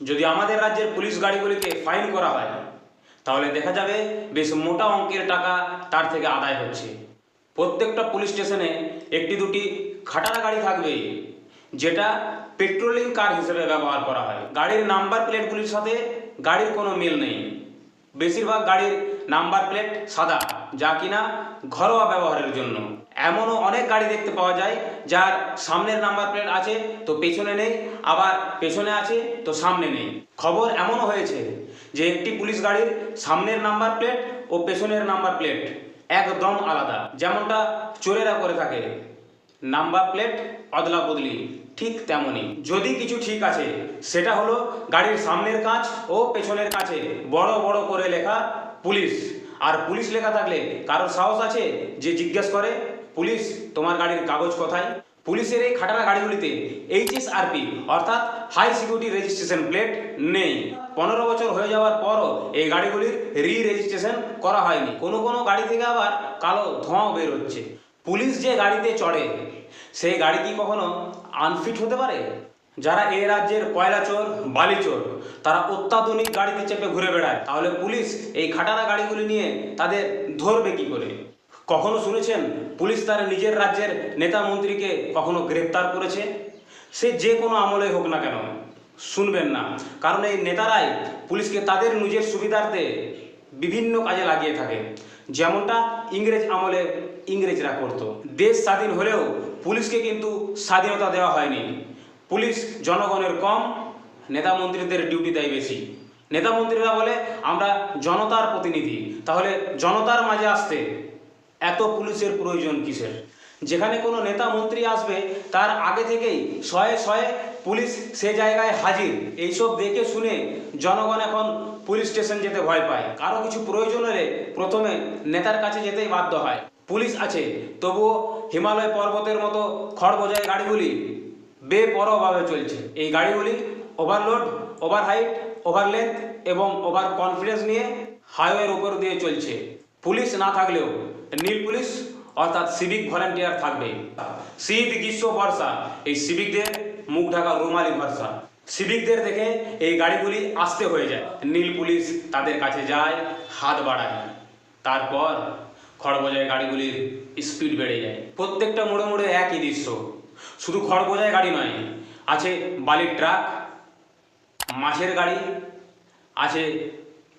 যদি আমাদের রাজ্যের পুলিশ গাড়িগুলিকে ফাইন করা হয়, তাহলে দেখা যাবে বেশ মোটা অঙ্কের টাকা তার থেকে আদায় হচ্ছে। প্রত্যেকটা পুলিশ স্টেশনে একটি দুটি খাটারা গাড়ি থাকবে, যেটা পেট্রোলিং কার হিসেবে ব্যবহার করা হয়। গাড়ির নাম্বার প্লেটগুলির সাথে গাড়ির কোনো মিল নেই। বেশিরভাগ গাড়ির নাম্বার প্লেট সাদা, যা কিনা ঘরোয়া ব্যবহারের জন্য। এমনও অনেক গাড়ি দেখতে পাওয়া যায়, যার সামনের নাম্বার প্লেট আছে, তো পেছনে নেই, আবার পেছনে আছে, তো সামনে নেই। খবর এমনও হয়েছে যে একটি পুলিশ গাড়ির সামনের নাম্বার প্লেট ও পেছনের নাম্বার প্লেট একদম আলাদা, যেমনটা চোরেরা করে থাকে। নাম্বার প্লেট অদলা বদলি, ঠিক তেমনই। যদি কিছু ঠিক আছে, সেটা হলো গাড়ির সামনের কাঁচ ও পেছনের কাছে বড় বড় করে লেখা পুলিশ। আর পুলিশ লেখা থাকলে কারোর সাহস আছে যে জিজ্ঞেস করে, পুলিশ, তোমার গাড়ির কাগজ কোথায়? পুলিশের এই খাটারা গাড়িগুলিতে এইচএসআরপি অর্থাৎ হাই সিকিউরিটি রেজিস্ট্রেশন প্লেট নেই। পনেরো বছর হয়ে যাওয়ার পরও এই গাড়িগুলির রি রেজিস্ট্রেশন করা হয়নি। কোনো কোনো গাড়ি থেকে আবার কালো ধোঁয়াও বের হচ্ছে পুলিশ যে গাড়িতে চড়ে, সেই গাড়ি কি কখনো আনফিট হতে পারে? যারা এই রাজ্যের কয়লা চোর, বালি চোর, তারা অত্যাধুনিক গাড়িতে চেপে ঘুরে বেড়ায়, তাহলে পুলিশ এই খাটারা গাড়িগুলি নিয়ে তাদের ধরবে কি করে? কখনো শুনেছেন পুলিশ তার নিজের রাজ্যের নেতা মন্ত্রীকে কখনো গ্রেপ্তার করেছে? সে যে কোনো আমলে হোক না কেন, শুনবেন না। কারণ এই নেতারাই পুলিশকে তাদের নিজের সুবিধার্থে বিভিন্ন কাজে লাগিয়ে থাকে। যেমনটা ইংরেজ আমলে ইংরেজরা করত। দেশ স্বাধীন হলেও পুলিশকে কিন্তু স্বাধীনতা দেওয়া হয়নি। পুলিশ জনগণের কম, নেতা মন্ত্রীদের ডিউটি দেয় বেশি। নেতা মন্ত্রীরা বলে, আমরা জনতার প্রতিনিধি। তাহলে জনতার মাঝে আসতে এত পুলিশের প্রয়োজন কিসের? যেখানে কোনো নেতা মন্ত্রী আসবে, তার আগে থেকেই শয়ে শয়ে পুলিশ সে জায়গায় হাজির। এইসব দেখে শুনে জনগণ এখন পুলিশ স্টেশন যেতে ভয় পায়। কারও কিছু প্রয়োজন হলে প্রথমে নেতার কাছে যেতেই বাধ্য হয়। পুলিশ আছে, তবুও হিমালয় পর্বতের মতো খড় বোঝায় গাড়িগুলি বেপরোয়াভাবে চলছে। এই গাড়িগুলি overload over height over length এবং ওভার কনফিডেন্স নিয়ে হাইওয়ের উপর দিয়ে চলছে। পুলিশ না থাকলেও নীল পুলিশ অর্থাৎ সিভিক ভলেন্টিয়ার থাকবে। শীত, গ্রীষ্ম, বর্ষা, এই সিভিকদের মুখ ঢাকা, রুমালি ভরসা সিভিকদের দেখে এই গাড়িগুলি আসতে হয়ে যায়। নীল পুলিশ তাদের কাছে যায়, হাত বাড়ায়। তারপর খড়বোঝাই গাড়িগুলির স্পিড বেড়ে যায়। প্রত্যেকটা মোড়ে মোড়ে একই দৃশ্য। শুধু খড়বোঝাই গাড়ি নয়, আছে বালির ট্রাক, মাছের গাড়ি, আছে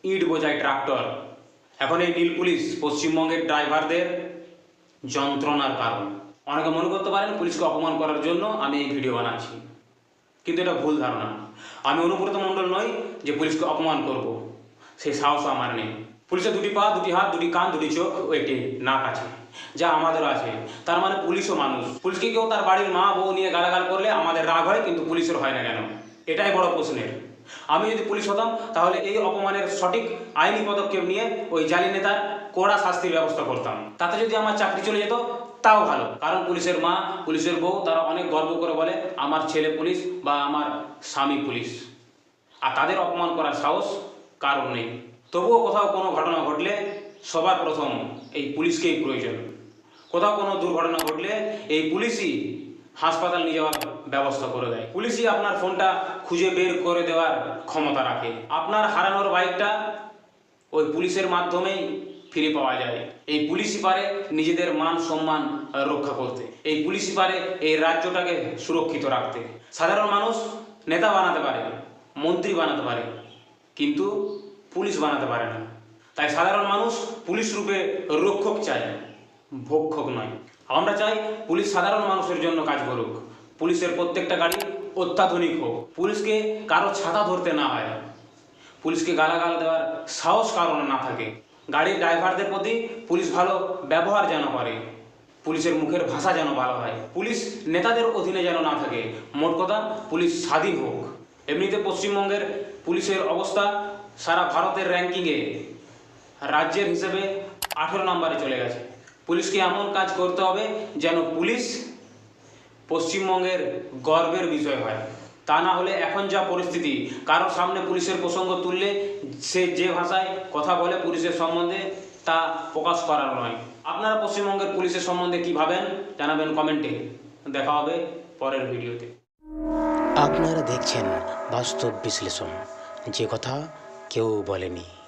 ইট বোঝায় ট্রাক্টর। এখন এই নীল পুলিশ পশ্চিমবঙ্গের ড্রাইভারদের যন্ত্রণার কারণ। অনেকে মনে করতে পারেন পুলিশকে অপমান করার জন্য আমি এই ভিডিও বানাচ্ছি। কিন্তু এটা ভুল ধারণা। আমি অনুব্রত মণ্ডল নই যে পুলিশকে অপমান করব। সেই সাহস আমার নেই। পুলিশের দুটি পা, দুটি হাত, দুটি কান, দুটি চোখ ও একটি নাক আছে, যা আমাদের আছে। তার মানে পুলিশও মানুষ। পুলিশকে কেউ তার বাড়ির মা, বউ নিয়ে গালাগাল করলে আমাদের রাগ হয়, কিন্তু পুলিশের হয় না কেন? এটাই বড় প্রশ্নের। আমি যদি পুলিশ হতাম, তাহলে এই অপমানের সঠিক আইনি পদক্ষেপ নিয়ে ওই জালি নেতার কড়া শাস্তির ব্যবস্থা করতাম। তাতে যদি আমার চাকরি চলে যেত, তাও ভালো। কারণ পুলিশের মা, পুলিশের বউ, তারা অনেক গর্ব করে বলে, আমার ছেলে পুলিশ বা আমার স্বামী পুলিশ। আর তাদের অপমান করার সাহস কারণ নেই। তবুও কোথাও কোনো ঘটনা ঘটলে সবার প্রথম এই পুলিশকেই প্রয়োজন। কোথাও কোনো দুর্ঘটনা ঘটলে এই পুলিশই হাসপাতাল নিয়ে যাওয়ার ব্যবস্থা করে দেয়। পুলিশই আপনার ফোনটা খুঁজে বের করে দেওয়ার ক্ষমতা রাখে। আপনার হারানোর বাইকটা ওই পুলিশের মাধ্যমেই ফিরে পাওয়া যায়। এই পুলিশই পারে নিজেদের মান সম্মান রক্ষা করতে। এই পুলিশই পারে এই রাজ্যটাকে সুরক্ষিত রাখতে। সাধারণ মানুষ নেতা বানাতে পারে, মন্ত্রী বানাতে পারে, কিন্তু পুলিশ বানাতে পারে না। তাই সাধারণ মানুষ পুলিশ রূপে রক্ষক চায়। ভক্ষক নয়। আমরা চাই পুলিশ সাধারণ মানুষের জন্য কাজ করুক। পুলিশের প্রত্যেকটা গাড়ি অত্যাধুনিক হোক। পুলিশকে কারও ছাতা ধরতে না হয়। পুলিশকে গালাগাল দেওয়ার সাহস কারণ না থাকে। গাড়ির ড্রাইভারদের প্রতি পুলিশ ভালো ব্যবহার যেন করে। পুলিশের মুখের ভাষা যেন ভালো হয়। পুলিশ নেতাদের অধীনে যেন না থাকে। মোট কথা, পুলিশ স্বাধীন হোক। এমনিতে পশ্চিমবঙ্গের পুলিশের অবস্থা সারা ভারতের র্যাঙ্কিংয়ে রাজ্যের হিসেবে আঠেরো নম্বরে চলে গেছে। পুলিশকে এমন কাজ করতে হবে যেন পুলিশ পশ্চিমবঙ্গের গর্বের বিষয় হয়। তা না হলে এখন যা পরিস্থিতি কারোর সামনে পুলিশের প্রসঙ্গ তুললে সে যে ভাষায় কথা বলে পুলিশের সম্বন্ধে তা প্রকাশ করার নয়। আপনারা পশ্চিমবঙ্গের পুলিশের সম্বন্ধে কি ভাবেন, জানাবেন কমেন্টে। দেখা হবে পরের ভিডিওতে। আপনারা দেখছেন বাস্তব বিশ্লেষণ। যে কথা কেউ বলেনি।